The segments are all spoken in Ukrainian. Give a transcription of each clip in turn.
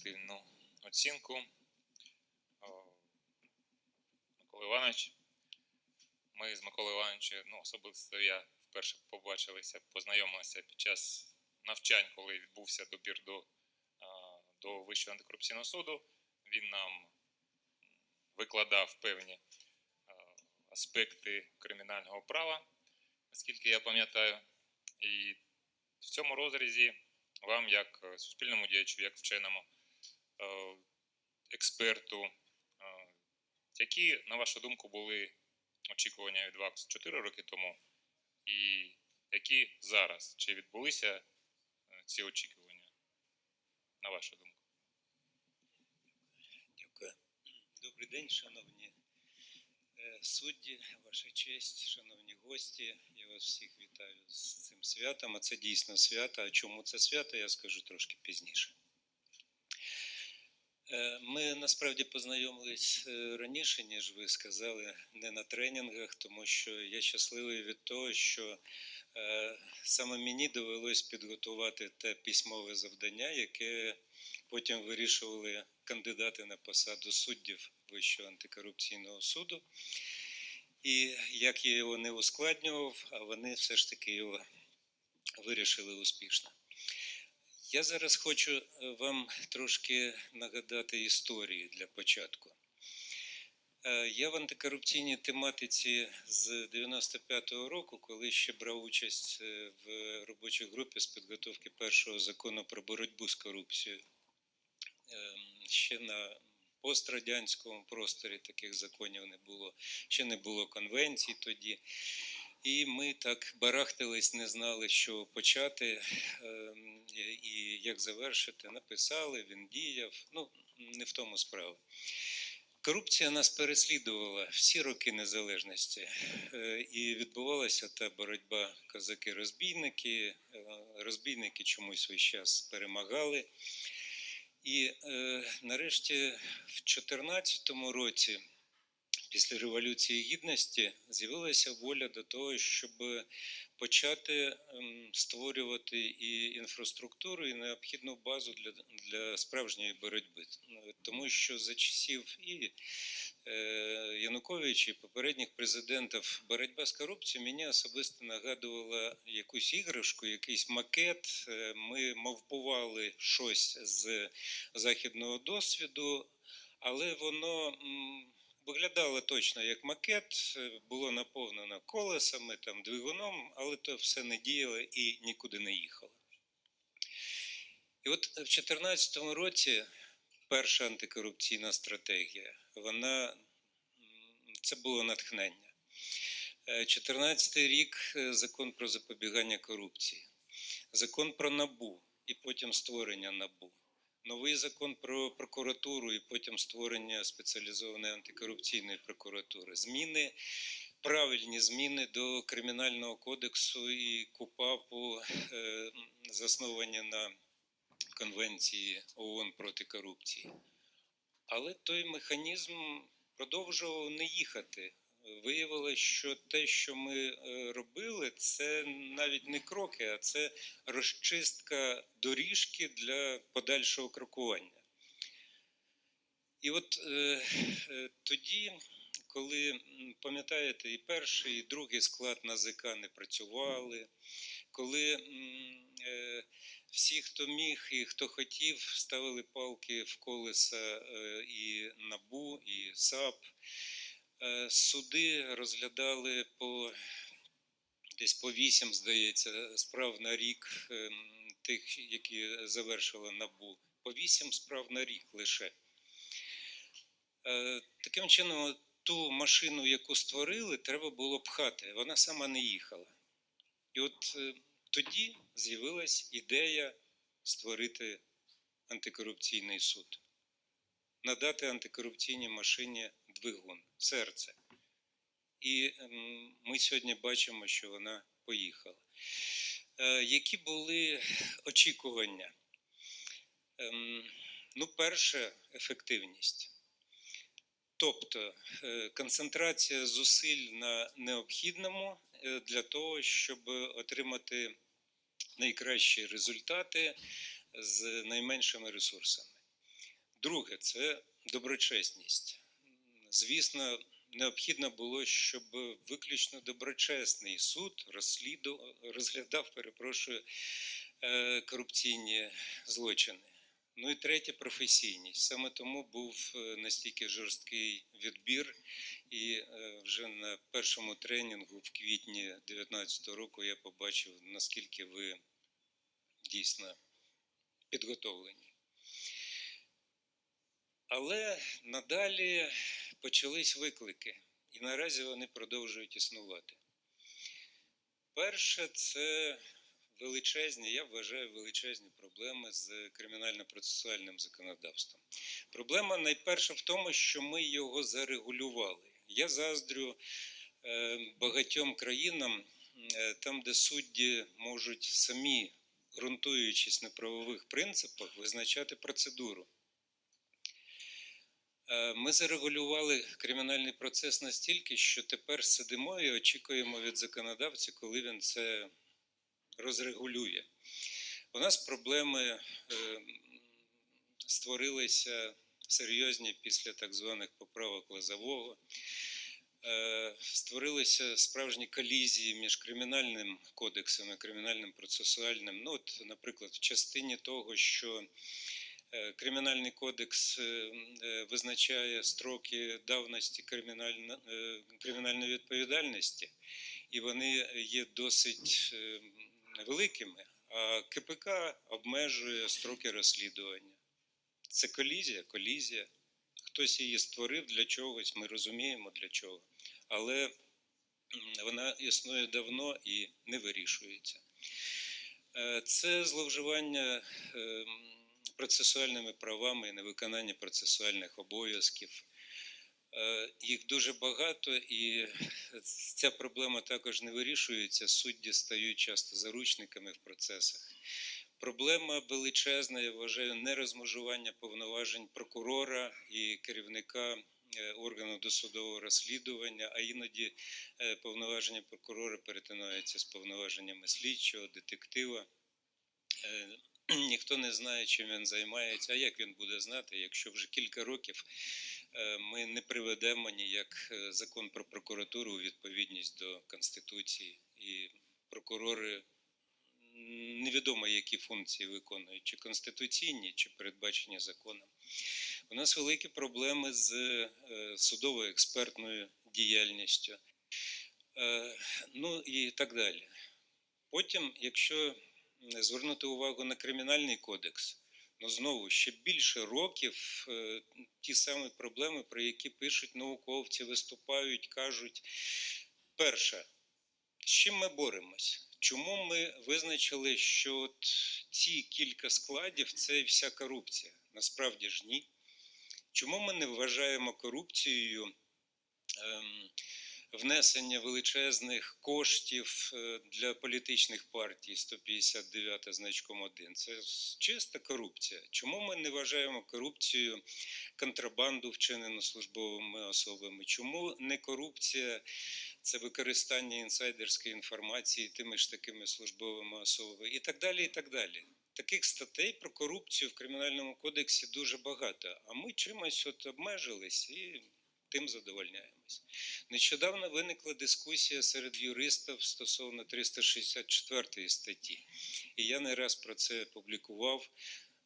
позитивну оцінку. Микола Іванович. Ми з Миколою Івановичем, ну, особисто я вперше побачилися, познайомилися під час навчань, коли відбувся добір до, до Вищого антикорупційного суду. Він нам викладав певні аспекти кримінального права, наскільки я пам'ятаю. І в цьому розрізі вам, як е, суспільному діячу, як вченому експерту, е, які, на вашу думку, були очікування від вас 4 роки тому, і які зараз? Чи відбулися е, ці очікування, на вашу думку? Дякую. Добрий день, шановні е, судді, ваша честь, шановні гості. Я вас всіх вітаю з цим святом. А це дійсно свято. А чому це свято, я скажу трошки пізніше. Е, Ми насправді познайомились е, раніше, ніж ви сказали, не на тренінгах, тому що я щасливий від того, що е, саме мені довелось підготувати те письмове завдання, яке потім вирішували кандидати на посаду суддів Вищого антикорупційного суду. І як я його не ускладнював, а вони все ж таки його вирішили успішно. Я зараз хочу е, вам трошки нагадати історії для початку. Е, Я в антикорупційній тематиці з 95-го року, коли ще брав участь е, в робочій групі з підготовки першого закону про боротьбу з корупцією. Ем, Ще на пострадянському просторі таких законів не було, ще не було конвенцій тоді. І ми так барахтались, не знали, що почати ем, і як завершити. Написали, він діяв. Ну, не в тому справа. Корупція нас переслідувала всі роки незалежності, Е, і відбувалася та боротьба козаки-розбійники. Е, Розбійники чомусь весь час перемагали. І е, нарешті в 2014 році, після Революції Гідності, з'явилася воля до того, щоб почати ем, створювати і інфраструктуру, і необхідну базу для, для справжньої боротьби. Тому що за часів і е, Януковича, і попередніх президентів боротьба з корупцією мені особисто нагадувала якусь іграшку, якийсь макет. Е, Ми мавпували щось з західного досвіду, але воно виглядало точно як макет, е, було наповнено колесами, там, двигуном, але то все не діяло і нікуди не їхало. І от в 2014 році перша антикорупційна стратегія, вона це було натхнення. 2014 рік е, закон про запобігання корупції, закон про набу і потім створення набу новий закон про прокуратуру і потім створення спеціалізованої антикорупційної прокуратури, зміни, правильні зміни до кримінального кодексу і КУПАПу, е, засновані на Конвенції ООН проти корупції. Але той механізм продовжував не їхати. Виявилося, що те, що ми е, робили, це навіть не кроки, а це розчистка доріжки для подальшого крокування. І от е, е, тоді, коли пам'ятаєте, і перший, і другий склад НАЗК не працювали, коли е, всі, хто міг і хто хотів, ставили палки в колеса е, і НАБУ, і САП. Е, Суди розглядали по десь по вісім, здається, справ на рік ем, тих, які завершила НАБУ. По вісім справ на рік лише. Е, Таким чином, ту машину, яку створили, треба було пхати. Вона сама не їхала. І от е, тоді з'явилась ідея створити антикорупційний суд, надати антикорупційній машині двигун, серце. І ем, ми сьогодні бачимо, що вона поїхала. Е, Які були очікування? Ем, Ну, перше, ефективність. Тобто е, концентрація зусиль на необхідному е, для того, щоб отримати найкращі результати з найменшими ресурсами. Друге це доброчесність. Звісно, необхідно було, щоб виключно доброчесний суд розглядав, перепрошую, е, корупційні злочини. Ну і третє професійність. Саме тому був е, настільки жорсткий відбір, і е, вже на першому тренінгу в квітні 2019 року я побачив, наскільки ви дійсно підготовлені. Але надалі почались виклики, і наразі вони продовжують існувати. Перше, це величезні, я вважаю, величезні проблеми з кримінально-процесуальним законодавством. Проблема найперша в тому, що ми його зарегулювали. Я заздрю е, багатьом країнам, е, там, де судді можуть самі, ґрунтуючись на правових принципах, визначати процедуру. Е, Ми зарегулювали кримінальний процес настільки, що тепер сидимо і очікуємо від законодавця, коли він це розрегулює. У нас проблеми е, створилися серйозні після так званих поправок Лозового. Е, Створилися справжні колізії між кримінальним кодексом і кримінальним процесуальним. Ну, от, наприклад, в частині того, що Кримінальний кодекс е, е, визначає строки давності е, кримінальної відповідальності, і вони є досить е, великими, а КПК обмежує строки розслідування. Це колізія, колізія. Хтось її створив для чогось, ми розуміємо для чого. Але вона існує давно і не вирішується. Е, Це зловживання е, процесуальними правами і невиконання процесуальних обов'язків. Е, Їх дуже багато, і ця проблема також не вирішується. Судді стають часто заручниками в процесах. Проблема величезна, я вважаю, нерозмежування повноважень прокурора і керівника е, органу досудового розслідування, а іноді е, повноваження прокурора перетинаються з повноваженнями слідчого, детектива. Ніхто не знає, чим він займається, а як він буде знати, якщо вже кілька років е, ми не приведемо ніяк е, закон про прокуратуру у відповідність до Конституції, і прокурори невідомо, які функції виконують, чи конституційні, чи передбачені законом. У нас великі проблеми з е, судово експертною діяльністю, ну і так далі. Потім, якщо звернути увагу на кримінальний кодекс, ну знову ще більше років е, ті самі проблеми, про які пишуть науковці, виступають, кажуть. Перше, з чим ми боремось? Чому ми визначили, що от ці кілька складів це вся корупція? Насправді ж ні. Чому ми не вважаємо корупцією ем, внесення величезних коштів е, для політичних партій 159 значком 1? Це чиста корупція. Чому ми не вважаємо корупцією контрабанду, вчинену службовими особами? Чому не корупція це використання інсайдерської інформації тими ж такими службовими особами і так далі, і так далі. Таких статей про корупцію в Кримінальному кодексі дуже багато, а ми чимось от обмежились і тим задовольняємось. Нещодавно виникла дискусія серед юристів стосовно 364 статті, і я не раз про це публікував.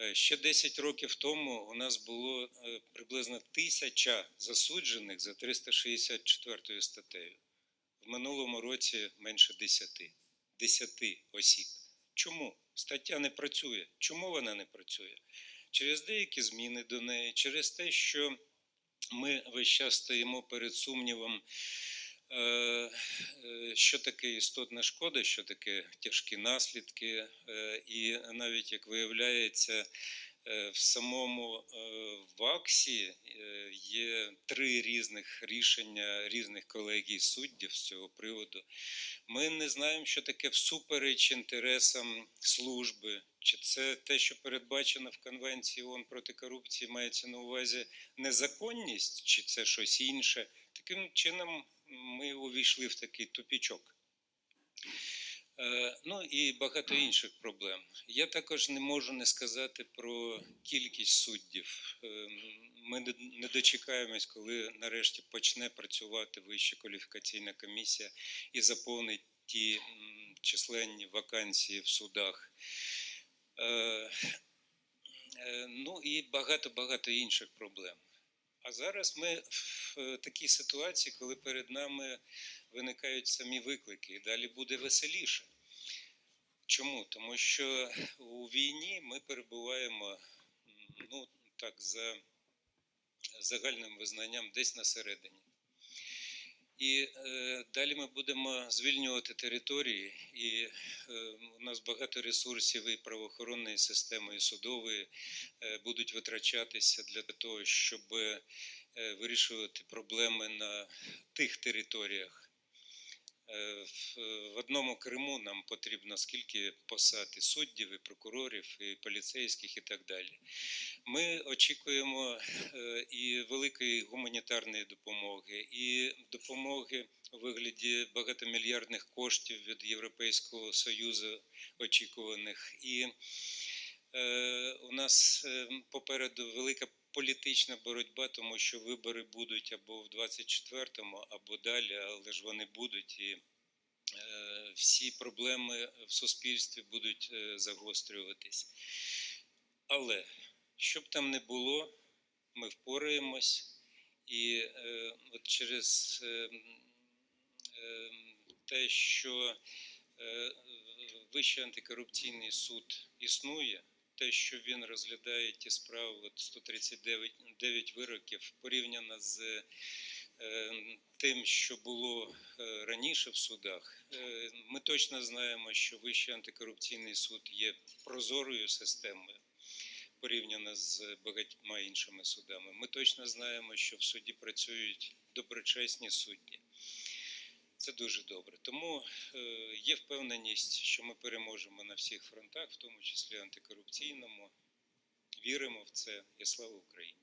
Е, Ще 10 років тому у нас було е, приблизно тисяча засуджених за 364 статтею. В минулому році менше 10. 10 осіб. Чому? Стаття не працює. Чому вона не працює? Через деякі зміни до неї, через те, що ми весь час стоїмо перед сумнівом, е, е, що таке істотна шкода, що таке тяжкі наслідки. Е, І навіть як виявляється, в самому е, ВАКСі е, є три різних рішення різних колегій суддів з цього приводу. Ми не знаємо, що таке всупереч інтересам служби. Чи це те, що передбачено в Конвенції ООН проти корупції, мається на увазі незаконність, чи це щось інше? Таким чином ми увійшли в такий тупічок. Е, Ну і багато інших проблем. Я також не можу не сказати про кількість суддів. Е, Ми не- дочекаємось, коли нарешті почне працювати Вища кваліфікаційна комісія і заповнить ті численні вакансії в судах. Е, Ну і багато-багато інших проблем. А зараз ми в такій ситуації, коли перед нами виникають самі виклики, і далі буде веселіше. Чому? Тому що у війні ми перебуваємо, ну так, за загальним визнанням, десь на середині. І е, далі ми будемо звільнювати території, і е, у нас багато ресурсів і правоохоронної системи, і судової е, будуть витрачатися для того, щоб е, вирішувати проблеми на тих територіях. Е, В одному Криму нам потрібно скільки посад і суддів, і прокурорів, і поліцейських, і так далі. Ми очікуємо е, і великої гуманітарної допомоги, і допомоги у вигляді багатомільярдних коштів від Європейського Союзу очікуваних. І е, у нас попереду велика політична боротьба, тому що вибори будуть або в 24-му, або далі, але ж вони будуть. І е, всі проблеми в суспільстві будуть е, загострюватись. Але щоб там не було, ми впораємось. І е, от через те, що Вищий антикорупційний суд існує, те, що він розглядає ті справи, от 139 9 вироків порівняно з е, тим, що було е, раніше в судах, е, ми точно знаємо, що Вищий антикорупційний суд є прозорою системою порівняно з багатьма іншими судами. Ми точно знаємо, що в суді працюють доброчесні судді. Це дуже добре. Тому е, є впевненість, що ми переможемо на всіх фронтах, в тому числі антикорупційному. Віримо в це і слава Україні.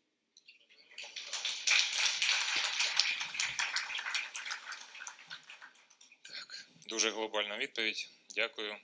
Дуже глобальна відповідь. Дякую.